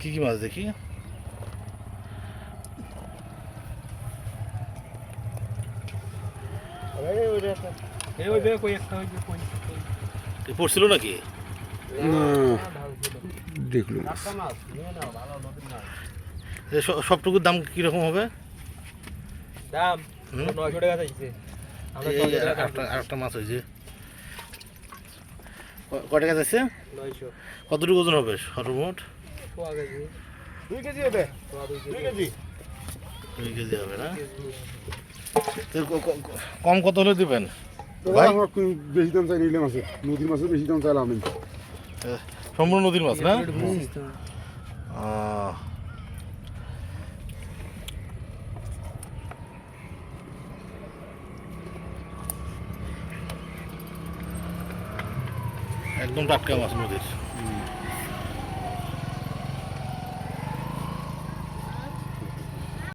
কি কি মাছ দেখি? পড়ছিল নাকি? দেখলুম। সবটুকুর দাম কীরকম হবে? দাম? নয়শো টাকা মাছ হয়েছে। ক- কয় টাকা যাচ্ছে কতটুকু ওজন হবে? সর্বমোট? দুই কেজি হবে? দুই দুই কেজি। কেজি। দুই কেজি হবে না? কেজি। তো ক- ক- ক- কম কত হলে দিবেন? বেশি দাম চাই নিলাম আছে নদীর মাছের বেশি দাম চাইলাম আমি। সম্পূর্ণ নদীর মাছ না? একদম টাটকা মাছ নদীর।